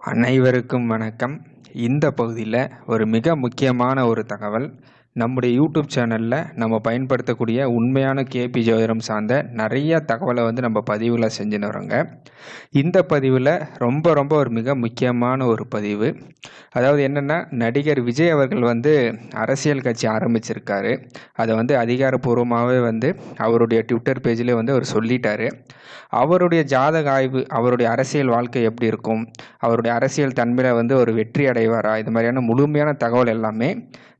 அனைவருக்கும் வணக்கம். இந்த பகுதியில் ஒரு மிக முக்கியமான ஒரு தகவல். நம்முடைய யூடியூப் சேனலில் நம்ம பயன்படுத்தக்கூடிய உண்மையான கேபி ஜோதிடம் சார்ந்த நிறைய தகவலை வந்து நம்ம பதிவில் செஞ்சுன்னு வரோங்க. இந்த பதிவில் ரொம்ப ரொம்ப ஒரு மிக முக்கியமான ஒரு பதிவு. அதாவது என்னென்னா நடிகர் விஜய் அவர்கள் வந்து அரசியல் கட்சி ஆரம்பிச்சிருக்காரு. அதை வந்து அதிகாரப்பூர்வமாகவே வந்து அவருடைய ட்விட்டர் பேஜில் வந்து அவர் சொல்லிட்டாரு. அவருடைய ஜாதக ஆய்வு அவருடைய அரசியல் வாழ்க்கை எப்படி இருக்கும்? அவருடைய அரசியல் தன்மையில் வந்து ஒரு வெற்றி அடைவாரா? இது மாதிரியான முழுமையான தகவல் எல்லாமே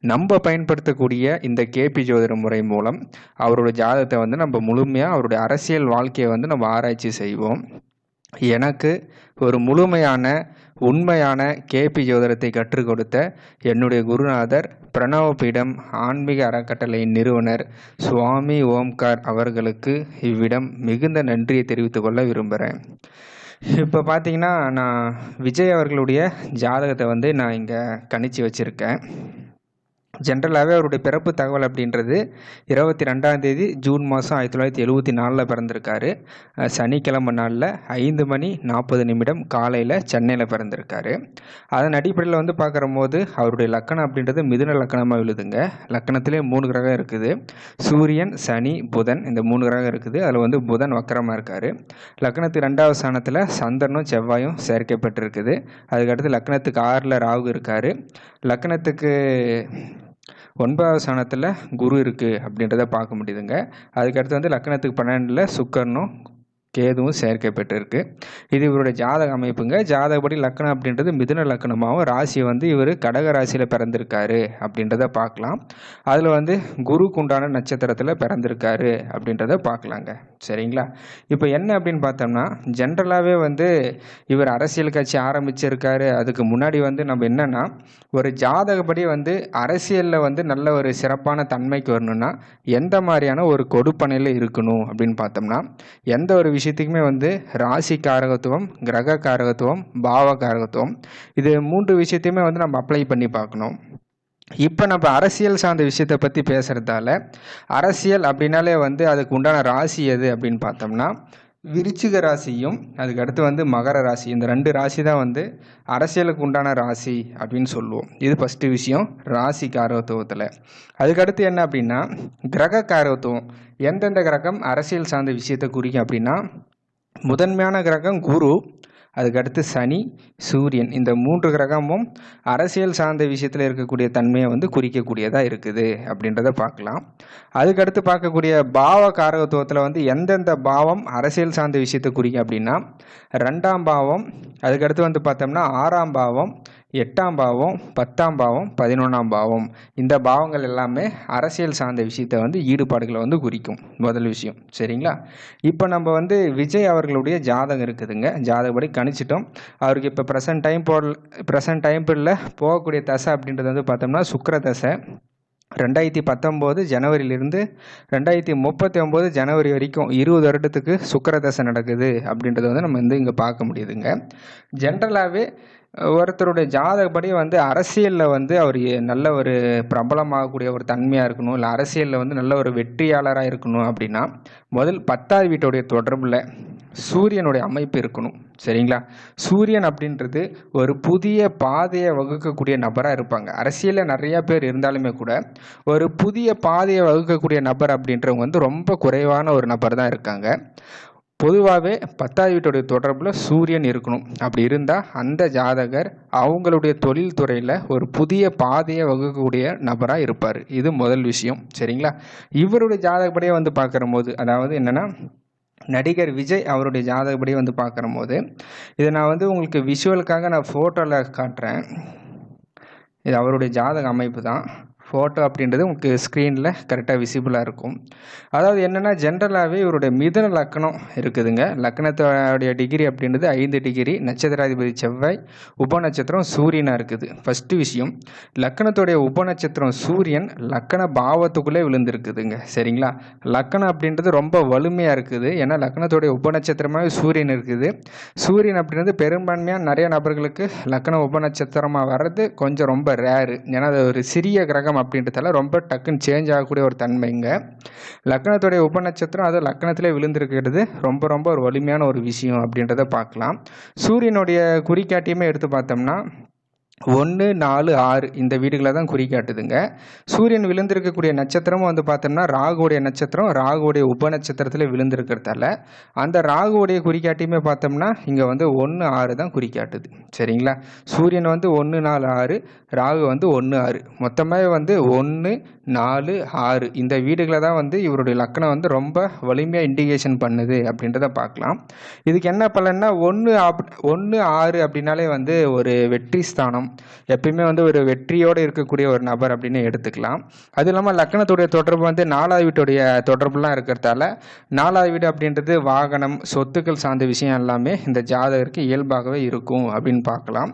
நம்ம பயன்படுத்தக்கூடிய இந்த கேபி ஜோதிட முறை மூலம் அவரோட ஜாதகத்தை வந்து நம்ம முழுமையாக அவருடைய அரசியல் வாழ்க்கையை வந்து நம்ம ஆராய்ச்சி செய்வோம். எனக்கு ஒரு முழுமையான உண்மையான கேபி ஜோதிடத்தை கற்றுக் கொடுத்த என்னுடைய குருநாதர் பிரணவபீடம் ஆன்மீக அறக்கட்டளையின் நிறுவனர் சுவாமி ஓம்கார் அவர்களுக்கு இவ்விடம் மிகுந்த நன்றியை தெரிவித்துக் கொள்ள விரும்புகிறேன் இப்போ பார்த்தீங்கன்னா நான் விஜய் அவர்களுடைய ஜாதகத்தை வந்து நான் இங்கே கணிச்சு வச்சுருக்கேன். ஜென்ரலாகவே அவருடைய பிறப்பு தகவல் அப்படின்றது இருபத்தி ரெண்டாம் தேதி ஜூன் மாதம் ஆயிரத்தி தொள்ளாயிரத்தி எழுபத்தி நாலில் பிறந்திருக்காரு. சனிக்கிழமை நாளில் ஐந்து மணி நாற்பது நிமிடம் காலையில் சென்னையில் பிறந்திருக்காரு. அதன் அடிப்படையில் வந்து பார்க்குற போது அவருடைய லக்கணம் அப்படின்றது மிதுன லக்கணமாக விழுதுங்க லக்கணத்திலே மூணு கிரகம் இருக்குது. சூரியன் சனி புதன் இந்த மூணு கிரகம் இருக்குது. அதில் வந்து புதன் வக்கரமாக இருக்கார். லக்கணத்துக்கு ரெண்டாவது ஸ்தானத்தில் சந்திரனும் செவ்வாயும் சேர்க்கப்பட்டிருக்குது அதுக்கடுத்து லக்கணத்துக்கு ஆறில் ராகு இருக்கார். லக்கணத்துக்கு ஒன்பதாவது ஸ்தானத்தில் குரு இருக்குது அப்படின்றத பார்க்க முடியுதுங்க. அதுக்கடுத்து வந்து லக்கணத்துக்கு பன்னெண்டில் சுக்கரனும் கேதுவும் சேர்க்கப்பட்டிருக்கு. இது இவருடைய ஜாதக அமைப்புங்க. ஜாதகப்படி லக்கணம் அப்படின்றது மிதுன லக்கணமாகவும் ராசி வந்து இவர் கடக ராசியில் பிறந்திருக்காரு அப்படின்றத பார்க்கலாம். அதில் வந்து குருக்கு உண்டான நட்சத்திரத்தில் பிறந்திருக்காரு அப்படின்றத பார்க்கலாங்க. சரிங்களா? இப்போ என்ன அப்படின்னு பார்த்தோம்னா ஜென்ரலாகவே வந்து இவர் அரசியல் கட்சி ஆரம்பிச்சிருக்காரு. அதுக்கு முன்னாடி வந்து நம்ம என்னென்னா ஒரு ஜாதகப்படி வந்து அரசியலில் வந்து நல்ல ஒரு சிறப்பான தன்மைக்கு வரணும்னா எந்த மாதிரியான ஒரு கொடுப்பனையில் இருக்கணும் அப்படின்னு பார்த்தோம்னா எந்த ஒரு விஷயத்துக்குமே வந்து ராசி காரகத்துவம் கிரக காரகத்துவம் பாவ காரகத்துவம் இது மூன்று விஷயத்தையுமே வந்து நம்ம அப்ளை பண்ணி பார்க்கணும். இப்போ நம்ம அரசியல் சார்ந்த விஷயத்தை பற்றி பேசுகிறதால அரசியல் அப்படின்னாலே வந்து அதுக்கு உண்டான ராசி எது அப்படின்னு பார்த்தோம்னா விருச்சிக ராசியும் அதுக்கடுத்து வந்து மகர ராசி. இந்த ரெண்டு ராசி தான் வந்து அரசியலுக்கு உண்டான ராசி அப்படின்னு சொல்லுவோம். இது ஃபஸ்ட்டு விஷயம் ராசி காரத்துவத்தில். அதுக்கடுத்து என்ன அப்படின்னா கிரக காரத்துவம். எந்தெந்த கிரகம் அரசியல் சார்ந்த விஷயத்தை குறிக்கும் அப்படின்னா முதன்மையான கிரகம் குரு அதுக்கடுத்து சனி சூரியன். இந்த மூன்று கிரகமும் அரசியல் சார்ந்த விஷயத்தில் இருக்கக்கூடிய தன்மையை வந்து குறிக்கக்கூடியதாக இருக்குது அப்படின்றத பார்க்கலாம். அதுக்கடுத்து பார்க்கக்கூடிய பாவ காரகத்துவத்தில் வந்து எந்தெந்த பாவம் அரசியல் சார்ந்த விஷயத்தை குறிக்கும் அப்படின்னா ரெண்டாம் பாவம் அதுக்கடுத்து வந்து பார்த்தோம்னா ஆறாம் பாவம் எட்டாம் பாவம் பத்தாம் பாவம் பதினொன்றாம் பாவம். இந்த பாவங்கள் எல்லாமே அரசியல் சார்ந்த விஷயத்தை வந்து ஈடுபாடுகளை வந்து குறிக்கும். முதல் விஷயம். சரிங்களா? இப்போ நம்ம வந்து விஜய் அவர்களுடைய ஜாதகம் இருக்குதுங்க. ஜாதகப்படி கணிச்சிட்டோம். அவருக்கு இப்போ ப்ரெசன்ட் டைம் போட ப்ரெசன்ட் டைம் பீரியடில் போகக்கூடிய தசை அப்படின்றது வந்து பார்த்தோம்னா சுக்கர தசை. ரெண்டாயிரத்தி பத்தொம்போது ஜனவரியிலிருந்து ரெண்டாயிரத்தி முப்பத்தி ஒம்பது ஜனவரி வரைக்கும் இருபது வருடத்துக்கு சுக்கர தசை நடக்குது அப்படின்றத வந்து நம்ம வந்து இங்கே பார்க்க முடியுதுங்க. ஜென்ரலாகவே ஒருத்தருடைய ஜாதகப்படி வந்து அரசியலில் வந்து அவர் நல்ல ஒரு பிரபலமாகக்கூடிய ஒரு தன்மையாக இருக்கணும். இல்லை அரசியலில் வந்து நல்ல ஒரு வெற்றியாளராக இருக்கணும் அப்படின்னா முதல் பத்தாவது வீட்டுடைய தொடர்பில் சூரியனுடைய அமைப்பு இருக்கணும். சரிங்களா? சூரியன் அப்படின்றது ஒரு புதிய பாதையை வகுக்கக்கூடிய நபராக இருப்பாங்க. அரசியலில் நிறையா பேர் இருந்தாலுமே கூட ஒரு புதிய பாதையை வகுக்கக்கூடிய நபர் அப்படின்றவங்க வந்து ரொம்ப குறைவான ஒரு நபர் தான் இருக்காங்க. பொதுவாகவே பத்தாவது வீட்டுடைய தொடர்பில் சூரியன் இருக்கணும். அப்படி இருந்தால் அந்த ஜாதகர் அவங்களுடைய தொழில் துறையில் ஒரு புதிய பாதையை வகுக்கக்கூடிய நபராக இருப்பார். இது முதல் விஷயம். சரிங்களா? இவருடைய ஜாதகப்படியே வந்து பார்க்குற போது அதாவது என்னென்னா நடிகர் விஜய் அவருடைய ஜாதகப்படி வந்து பார்க்குற போது இதை நான் வந்து உங்களுக்கு விஷுவலுக்காக நான் ஃபோட்டோவில் காட்டுறேன். இது அவருடைய ஜாதக அமைப்பு தான். ஃபோட்டோ அப்படின்றது உங்களுக்கு ஸ்க்ரீனில் கரெக்டாக விசிபிளாக இருக்கும். அதாவது என்னென்னா ஜென்ரலாகவே இவருடைய மிதுன லக்கணம் இருக்குதுங்க. லக்கணத்தோடைய டிகிரி அப்படின்றது ஐந்து டிகிரி நட்சத்திராதிபதி செவ்வாய் உபநட்சத்திரம் சூரியனாக இருக்குது. ஃபஸ்ட்டு விஷயம் லக்கணத்துடைய உபநட்சத்திரம் சூரியன் லக்கண பாவத்துக்குள்ளே விழுந்திருக்குதுங்க. சரிங்களா? லக்கணம் அப்படின்றது ரொம்ப வலிமையாக இருக்குது. ஏன்னா லக்கணத்துடைய உபநட்சத்திரமாகவே சூரியன் இருக்குது. சூரியன் அப்படின்றது பெரும்பான்மையாக நிறைய நபர்களுக்கு லக்கண உபநட்சத்திரமாக வர்றது கொஞ்சம் ரொம்ப ரேரு ஏன்னா அது ஒரு சிறிய கிரகம் நட்சத்திரம் அப்படின்றதால ரொம்ப டக்குன்னு சேஞ்ச் ஆகக்கூடிய ஒரு தன்மைங்க லக்னத்துடைய உபநட்சத்திரம் அது லக்னத்திலே விழுந்திருக்கிறது. ரொம்ப ரொம்ப ஒரு வலிமையான ஒரு விஷயம் அப்படின்றத பார்க்கலாம். சூரியனுடைய குறிகாட்டியுமே எடுத்து பார்த்தோம்னா ஒன்று நாலு ஆறு இந்த வீடுகளை தான் குறிக்காட்டுதுங்க சூரியன் விழுந்திருக்கக்கூடிய நட்சத்திரமும் வந்து பார்த்தோம்னா ராகுவுடைய நட்சத்திரம் ராகுவுடைய உப நட்சத்திரத்தில் விழுந்திருக்கிறதால அந்த ராகுவுடைய குறிக்காட்டியுமே பார்த்தோம்னா இங்கே வந்து ஒன்று ஆறு தான் குறிக்காட்டுது சரிங்களா? சூரியன் வந்து ஒன்று நாலு ஆறு ராகு வந்து ஒன்று ஆறு. மொத்தமாக வந்து ஒன்று நாலு ஆறு. இந்த வீடுகளை தான் வந்து இவருடைய லக்கணம் வந்து ரொம்ப வலிமையாக இண்டிகேஷன் பண்ணுது அப்படின்றத பார்க்கலாம். இதுக்கு என்ன பலன்னா ஒன்று அப் ஒன்று ஆறு அப்படின்னாலே வந்து ஒரு வெற்றி ஸ்தானம். எப்பயுமே வந்து ஒரு வெற்றியோடு இருக்கக்கூடிய ஒரு நபர் அப்படின்னு எடுத்துக்கலாம். அது இல்லாமல் லக்கணத்துடைய தொடர்பு வந்து நாலாவது வீட்டுடைய தொடர்புலாம் இருக்கிறதால நாலாவது வீடு அப்படின்றது வாகனம் சொத்துக்கள் சார்ந்த விஷயம் எல்லாமே இந்த ஜாதகருக்கு இயல்பாகவே இருக்கும் அப்படின்னு பார்க்கலாம்.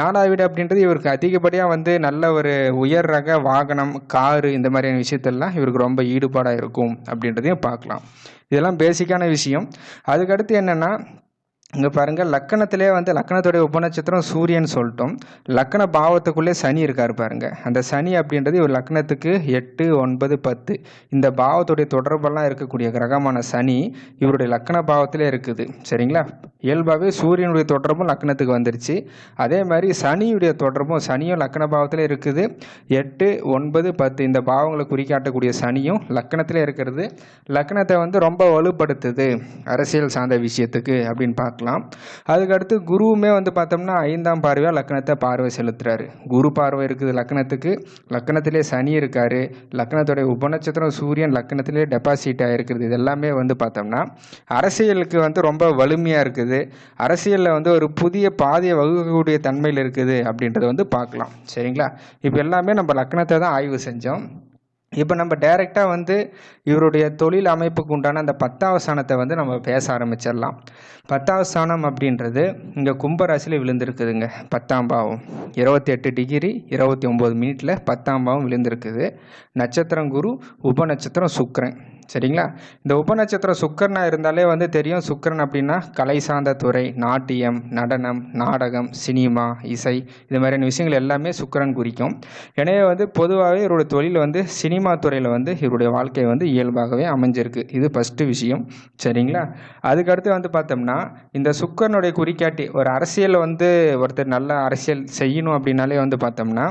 நாலாவது வீடு அப்படின்றது இவருக்கு அதிகப்படியாக வந்து நல்ல ஒரு உயர் ரக வாகனம் காரு இந்த மாதிரியான விஷயத்தெல்லாம் இவருக்கு ரொம்ப ஈடுபாடாக இருக்கும் அப்படின்றதையும் பார்க்கலாம். இதெல்லாம் பேசிக்கான விஷயம். அதுக்கடுத்து என்னென்னா இங்கே பாருங்கள் லக்கணத்திலே வந்து லக்கணத்துடைய உபநட்சத்திரம் சூரியன் சொல்லிட்டோம். லக்கண பாவத்துக்குள்ளே சனி இருக்கார் பாருங்கள் அந்த சனி அப்படின்றது ஒரு லக்கணத்துக்கு எட்டு ஒன்பது பத்து. இந்த பாவத்துடைய தொடர்பெல்லாம் இருக்கக்கூடிய கிரகமான சனி இவருடைய லக்கண பாவத்திலே இருக்குது. சரிங்களா? இயல்பாகவே சூரியனுடைய தொடர்பும் லக்கணத்துக்கு வந்துருச்சு. அதே மாதிரி சனியுடைய தொடர்பும் சனியும் லக்ன பாவத்தில் இருக்குது. எட்டு ஒன்பது பத்து இந்த பாவங்களை குறிக்காட்டக்கூடிய சனியும் லக்னத்தில் இருக்கிறது. லக்னத்தை வந்து ரொம்ப வலுப்படுத்துது அரசியல் சார்ந்த விஷயத்துக்கு அப்படின்னு பார்க்கலாம். அதுக்கடுத்து குருவுமே வந்து பார்த்தோம்னா ஐந்தாம் பார்வையாக லக்கணத்தை பார்வை செலுத்துறாரு. குரு பார்வை இருக்குது லக்னத்துக்கு. லக்கணத்திலே சனி இருக்காரு. லக்கணத்துடைய உபநட்சத்திரம் சூரியன் லக்னத்திலே டெபாசிட் ஆகிருக்கிறது இது எல்லாமே வந்து பார்த்தோம்னா அரசியலுக்கு வந்து ரொம்ப வலிமையாக இருக்குது. அரசியலில் வந்து ஒரு புதிய பாதையை வகுக்கக்கூடிய தன்மையில் இருக்குது அப்படின்றத வந்து பார்க்கலாம். சரிங்களா? இப்போ எல்லாமே நம்ம லக்கணத்தை தான் ஆய்வு செஞ்சோம். இப்போ நம்ம டைரெக்டாக வந்து இவருடைய தொழில் அமைப்புக்கு உண்டான அந்த பத்தாவது ஸ்தானத்தை வந்து நம்ம பேச ஆரம்பிச்சிடலாம். பத்தாவது ஸ்தானம் அப்படின்றது இங்கே கும்பராசியில் விழுந்திருக்குதுங்க. பத்தாம் பாவம். இருபத்தி எட்டு டிகிரி இருபத்தி ஒம்பது மினிட்டில் பத்தாம் பாவம் விழுந்திருக்குது. நட்சத்திரம் குரு உப நட்சத்திரம் சரிங்களா? இந்த உபநட்சத்திரம் சுக்கரனா இருந்தாலே வந்து தெரியும் சுக்கரன் அப்படின்னா கலை சார்ந்த துறை நாட்டியம் நடனம் நாடகம் சினிமா இசை இது மாதிரியான விஷயங்கள் எல்லாமே சுக்கரன் குறிக்கும். எனவே வந்து பொதுவாகவே இவருடைய தொழில் வந்து சினிமா துறையில் வந்து இவருடைய வாழ்க்கை வந்து இயல்பாகவே அமைஞ்சிருக்கு. இது ஃபஸ்ட்டு விஷயம். சரிங்களா? அதுக்கடுத்து வந்து பார்த்தோம்னா இந்த சுக்கரனுடைய குறிக்காட்டி ஒரு அரசியல் வந்து ஒருத்தர் நல்ல அரசியல் செய்யணும் அப்படின்னாலே வந்து பார்த்தோம்னா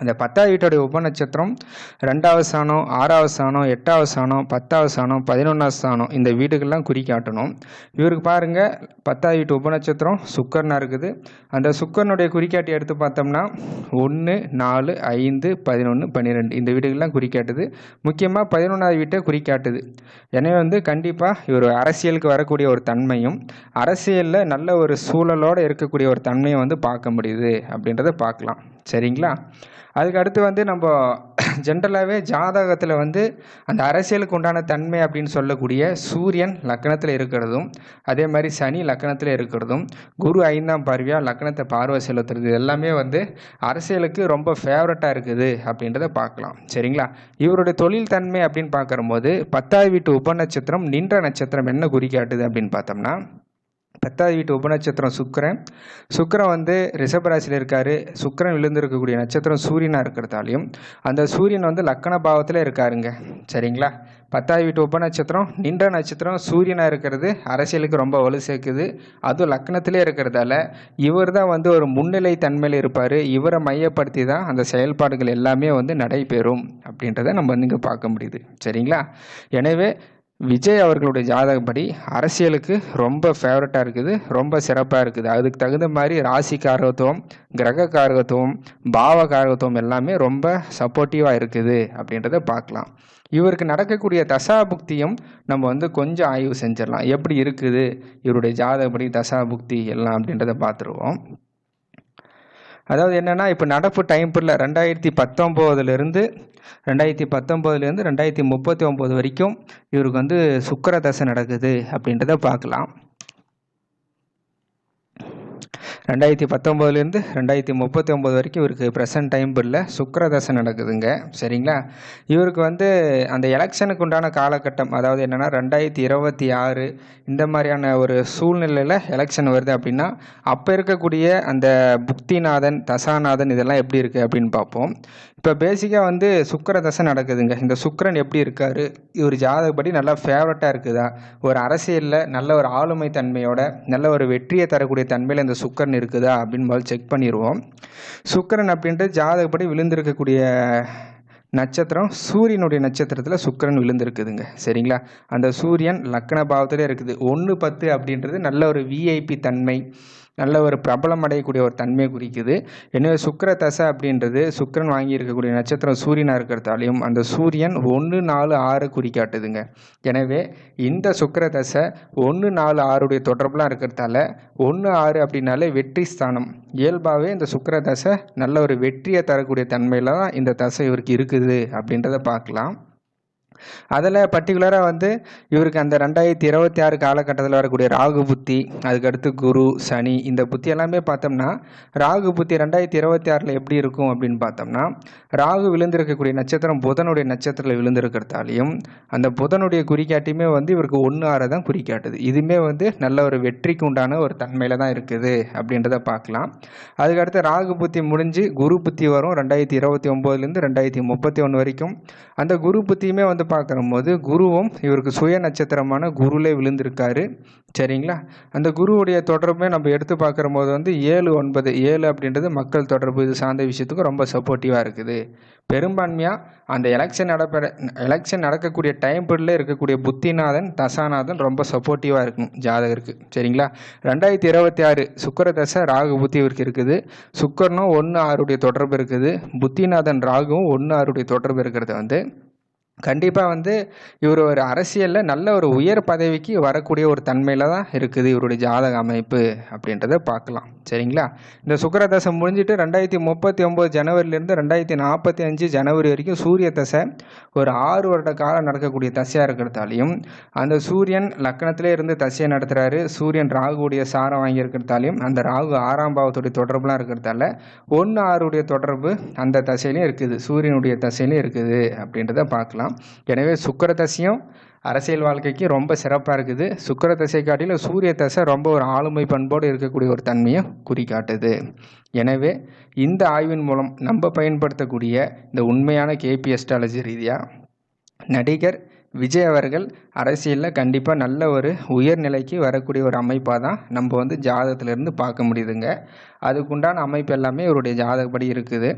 அந்த பத்தாவது வீட்டுடைய உபநட்சத்திரம் ரெண்டாவது ஸ்தானம் ஆறாவது ஸ்தானம் எட்டாவது ஸ்தானம் பத்தாவது ஸ்தானம் பதினொன்றாவது ஸ்தானம் இந்த வீடுகள்லாம் குறிக்காட்டணும். இவருக்கு பாருங்கள் பத்தாவது வீட்டு உபநட்சத்திரம் சுக்கரனாக இருக்குது. அந்த சுக்கரனுடைய குறிக்காட்டி எடுத்து பார்த்தோம்னா ஒன்று நாலு ஐந்து பதினொன்று பன்னிரெண்டு. இந்த வீடுகள்லாம் குறிக்காட்டுது. முக்கியமாக பதினொன்றாவது வீட்டை குறிக்காட்டுது. எனவே வந்து கண்டிப்பாக இவர் அரசியலுக்கு வரக்கூடிய ஒரு தன்மையும் அரசியலில் நல்ல ஒரு சூழலோடு இருக்கக்கூடிய ஒரு தன்மையை வந்து பார்க்க முடியுது அப்படின்றத பார்க்கலாம். சரிங்களா? அதுக்கு அடுத்து வந்து நம்ம ஜென்ரலாகவே ஜாதகத்தில் வந்து அந்த அரசியலுக்கு உண்டான தன்மை அப்படின்னு சொல்லக்கூடிய சூரியன் லக்கணத்தில் இருக்கிறதும் அதே மாதிரி சனி லக்கணத்தில் இருக்கிறதும் குரு ஐந்தாம் பார்வையாக லக்கணத்தை பார்வை செலுத்துறது எல்லாமே வந்து அரசியலுக்கு ரொம்ப ஃபேவரட்டாக இருக்குது அப்படின்றத பார்க்கலாம். சரிங்களா? இவருடைய தொழில் தன்மை அப்படின்னு பார்க்கும்போது பத்தாவது வீட்டு உபநட்சத்திரம் நின்ற நட்சத்திரம் என்ன குறிக்காட்டுது அப்படின்னு பார்த்தோம்னா பத்தாவது வீட்டு உபநட்சத்திரம் சுக்கிரன். சுக்கரன் வந்து ரிஷபராசியில் இருக்கார். சுக்கிரன் விழுந்திருக்கக்கூடிய நட்சத்திரம் சூரியனாக இருக்கிறதாலையும் அந்த சூரியன் வந்து லக்கண பாவத்தில் இருக்காருங்க. சரிங்களா? பத்தாவது வீட்டு உபநட்சத்திரம் நின்ற நட்சத்திரம் சூரியனாக இருக்கிறது. அரசியலுக்கு ரொம்ப வலு சேர்க்குது. அதுவும் லக்னத்திலே இருக்கிறதால இவர் தான் வந்து ஒரு முன்னிலை தன்மையில் இருப்பார். இவரை மையப்படுத்தி தான் அந்த செயல்பாடுகள் எல்லாமே வந்து நடைபெறும் அப்படின்றத நம்ம வந்து இங்கே பார்க்க முடியுது. சரிங்களா? எனவே விஜய் அவர்களுடைய ஜாதகப்படி அரசியலுக்கு ரொம்ப ஃபேவரட்டாக இருக்குது ரொம்ப சிறப்பாக இருக்குது. அதுக்கு தகுந்த மாதிரி ராசி காரகத்துவம் கிரக காரகத்துவம் பாவ காரகத்துவம் எல்லாமே ரொம்ப சப்போர்ட்டிவாக இருக்குது அப்படின்றத பார்க்கலாம். இவருக்கு நடக்கக்கூடிய தசாபுக்தியும் நம்ம வந்து கொஞ்சம் ஆய்வு செஞ்சிடலாம். எப்படி இருக்குது இவருடைய ஜாதகப்படி தசாபுக்தி எல்லாம் அப்படின்றத பார்த்துருவோம். அதாவது என்னென்னா இப்போ நடப்பு டைம் பீரியடில் ரெண்டாயிரத்தி பத்தொம்போதுலேருந்து ரெண்டாயிரத்தி பத்தொம்போதுலேருந்து ரெண்டாயிரத்தி முப்பத்தி ஒம்பது வரைக்கும் இவருக்கு வந்து சுக்கர தசை நடக்குது அப்படின்றத பார்க்கலாம். ரெண்டாயிரத்தி பத்தொம்போதுலேருந்து ரெண்டாயிரத்தி முப்பத்தி ஒம்பது வரைக்கும் இவருக்கு ப்ரெசன்ட் டைம் பில்ல சுக்கரதசை நடக்குதுங்க. சரிங்களா? இவருக்கு வந்து அந்த எலெக்ஷனுக்கு உண்டான காலகட்டம் அதாவது என்னென்னா ரெண்டாயிரத்தி இருபத்தி ஆறு இந்த மாதிரியான ஒரு சூழ்நிலையில் எலெக்ஷன் வருது அப்படின்னா அப்போ இருக்கக்கூடிய அந்த புக்திநாதன் தசாநாதன் இதெல்லாம் எப்படி இருக்குது அப்படின்னு பார்ப்போம். இப்போ பேசிக்காக வந்து சுக்கர தசை நடக்குதுங்க. இந்த சுக்கரன் எப்படி இருக்கார்? இவர் ஜாதகப்படி நல்லா ஃபேவரட்டாக இருக்குதா? ஒரு அரசியலில் நல்ல ஒரு ஆளுமை தன்மையோட நல்ல ஒரு வெற்றியை தரக்கூடிய தன்மையில் இந்த சுக்கரன் இருக்குதா? அப்படின்னு முதல் செக் பண்ணிடுவோம் சுக்கரன் அப்படின்ட்டு ஜாதகப்படி விழுந்திருக்கக்கூடிய நட்சத்திரம் சூரியனுடைய நட்சத்திரத்தில் சுக்கரன் விழுந்திருக்குதுங்க. சரிங்களா? அந்த சூரியன் லக்கண பாவத்திலே இருக்குது. ஒன்று பத்து அப்படின்றது நல்ல ஒரு விஐபி தன்மை. நல்ல ஒரு பிரபலம் அடையக்கூடிய ஒரு தன்மையை குறிக்குது. எனவே சுக்கர தசை அப்படின்றது சுக்கரன் வாங்கி இருக்கக்கூடிய நட்சத்திரம் சூரியனாக இருக்கிறதாலையும் அந்த சூரியன் ஒன்று நாலு ஆறு குறிக்காட்டுதுங்க. எனவே இந்த சுக்கர தசை ஒன்று நாலு ஆறுடைய தொடர்புலாம் இருக்கிறதால ஒன்று ஆறு அப்படின்னாலே வெற்றி ஸ்தானம். இயல்பாகவே இந்த சுக்கர தசை நல்ல ஒரு வெற்றியை தரக்கூடிய தன்மையில் தான் இந்த தசை இவருக்கு இருக்குது அப்படின்றத பார்க்கலாம். அதில் பர்டிகுலராக வந்து இவருக்கு அந்த ரெண்டாயிரத்தி இருபத்தி ஆறு காலகட்டத்தில் வரக்கூடிய ராகு புத்தி அதுக்கடுத்து குரு சனி இந்த புத்தி எல்லாமே பார்த்தோம்னா ராகு புத்தி ரெண்டாயிரத்தி இருபத்தி ஆறில் எப்படி இருக்கும் அப்படின்னு பார்த்தோம்னா ராகு விழுந்திருக்கக்கூடிய நட்சத்திரம் புதனுடைய நட்சத்திரத்தில் விழுந்திருக்கிறதாலையும் அந்த புதனுடைய குறிக்காட்டியுமே வந்து இவருக்கு ஒன்று ஆறு தான் குறிக்காட்டுது இதுவுமே வந்து நல்ல ஒரு வெற்றிக்கு உண்டான ஒரு தன்மையில் தான் இருக்குது அப்படின்றத பார்க்கலாம். அதுக்கடுத்து ராகு புத்தி முடிஞ்சு குரு புத்தி வரும் ரெண்டாயிரத்தி இருபத்தி ஒம்போதுலேருந்து ரெண்டாயிரத்தி முப்பத்தி ஒன்று வரைக்கும். அந்த குரு புத்தியுமே வந்து பார்க்கும்போது குருவும் இவருக்கு சுய நட்சத்திரமான குருலே விழுந்திருக்காரு. சரிங்களா? அந்த குருவுடைய தொடர்புமே நம்ம எடுத்து பார்க்குற போது வந்து ஏழு ஒன்பது ஏழு அப்படின்றது மக்கள் தொடர்பு இது சார்ந்த விஷயத்துக்கும் ரொம்ப சப்போர்ட்டிவாக இருக்குது. பெரும்பான்மையாக அந்த எலெக்ஷன் நடப்பற எலெக்ஷன் நடக்கக்கூடிய டைம் பீரியடில் இருக்கக்கூடிய புத்திநாதன் தசாநாதன் ரொம்ப சப்போர்ட்டிவாக இருக்கும் ஜாதகருக்கு. சரிங்களா? ரெண்டாயிரத்தி இருபத்தி ஆறு சுக்கர தசை ராகு புத்தி இவருக்கு இருக்குது. சுக்கரனும் ஒன்று ஆறுடைய தொடர்பு இருக்குது. புத்திநாதன் ராகுவும் ஒன்று ஆறுடைய தொடர்பு இருக்கிறது வந்து கண்டிப்பாக வந்து இவர் ஒரு அரசியலில் நல்ல ஒரு உயர் பதவிக்கு வரக்கூடிய ஒரு தன்மையில் தான் இருக்குது இவருடைய ஜாதக அமைப்பு அப்படின்றத பார்க்கலாம். சரிங்களா? இந்த சுக்கர முடிஞ்சிட்டு ரெண்டாயிரத்தி முப்பத்தி ஒம்பது ஜனவரிலேருந்து ரெண்டாயிரத்தி நாற்பத்தி அஞ்சு ஜனவரி வரைக்கும் சூரிய தசை ஒரு ஆறு வருட காலம் நடக்கக்கூடிய தசையாக இருக்கிறதாலையும் அந்த சூரியன் லக்கணத்திலே இருந்து தசையை நடத்துகிறாரு சூரியன் ராகுடைய சாரம் வாங்கியிருக்கிறதாலையும் அந்த ராகு ஆறாம் பாவத்துடைய தொடர்புலாம் இருக்கிறதால ஒன்று ஆறுடைய தொடர்பு அந்த தசையிலையும் இருக்குது. சூரியனுடைய தசையிலையும் இருக்குது அப்படின்றத பார்க்கலாம். எனவே சுக்கர தசையும் அரசியல் வாழ்க்கைக்கு ரொம்ப சிறப்பாக இருக்குது. சுக்கர தசை காட்டிலும் சூரிய தசை ரொம்ப ஒரு ஆளுமை பண்போடு இருக்கக்கூடிய ஒரு தன்மையை குறிக்காட்டுது எனவே இந்த ஆய்வின் மூலம் நம்ம பயன்படுத்தக்கூடிய இந்த உண்மையான கேபி அஸ்ட்ராலஜி ரீதியாக நடிகர் விஜய் அவர்கள் அரசியலில் கண்டிப்பாக நல்ல ஒரு உயர்நிலைக்கு வரக்கூடிய ஒரு அமைப்பாக தான் நம்ம வந்து ஜாதகத்திலேருந்து பார்க்க முடியுதுங்க. அதுக்குண்டான அமைப்பு எல்லாமே இவருடைய ஜாதகப்படி இருக்குது.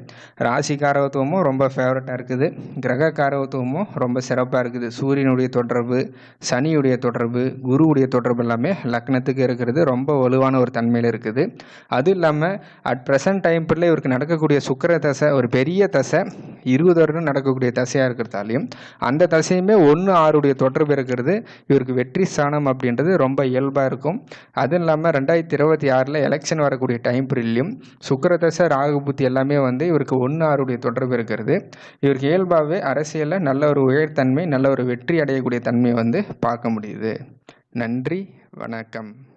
ராசி காரகத்துவமும் ரொம்ப ஃபேவரட்டாக இருக்குது. கிரக காரகத்துவமும் ரொம்ப சிறப்பாக இருக்குது. சூரியனுடைய தொடர்பு சனியுடைய தொடர்பு குருவுடைய தொடர்பு எல்லாமே லக்னத்துக்கு இருக்கிறது. ரொம்ப வலுவான ஒரு தன்மையில் இருக்குது. அதுவும் இல்லாமல் அட் ப்ரெசன்ட் டைம் பீரியடில் இவருக்கு நடக்கக்கூடிய சுக்கர தசை ஒரு பெரிய தசை. இருபது வருடம் நடக்கக்கூடிய தசையாக இருக்கிறதாலையும் அந்த தசையுமே ஒன்று ஆறுடைய தொடர்பு இருக்கிறது இவருக்கு வெற்றி ஸ்தானம் அப்படின்றது ரொம்ப இயல்பாக இருக்கும். அதுவும் இல்லாமல் ரெண்டாயிரத்தி இருபத்தி ஆறில் எலெக்ஷன் வரக்கூடிய டைம் பீரியட்லையும் சுக்கரதசை ராகுபுத்தி எல்லாமே வந்து இவருக்கு ஒன்று ஆறுடைய தொடர்பு இருக்கிறது. இவருக்கு இயல்பாகவே அரசியலில் நல்ல ஒரு உயர்த்தன்மை நல்ல ஒரு வெற்றி அடையக்கூடிய தன்மை வந்து பார்க்க முடியுது. நன்றி வணக்கம்.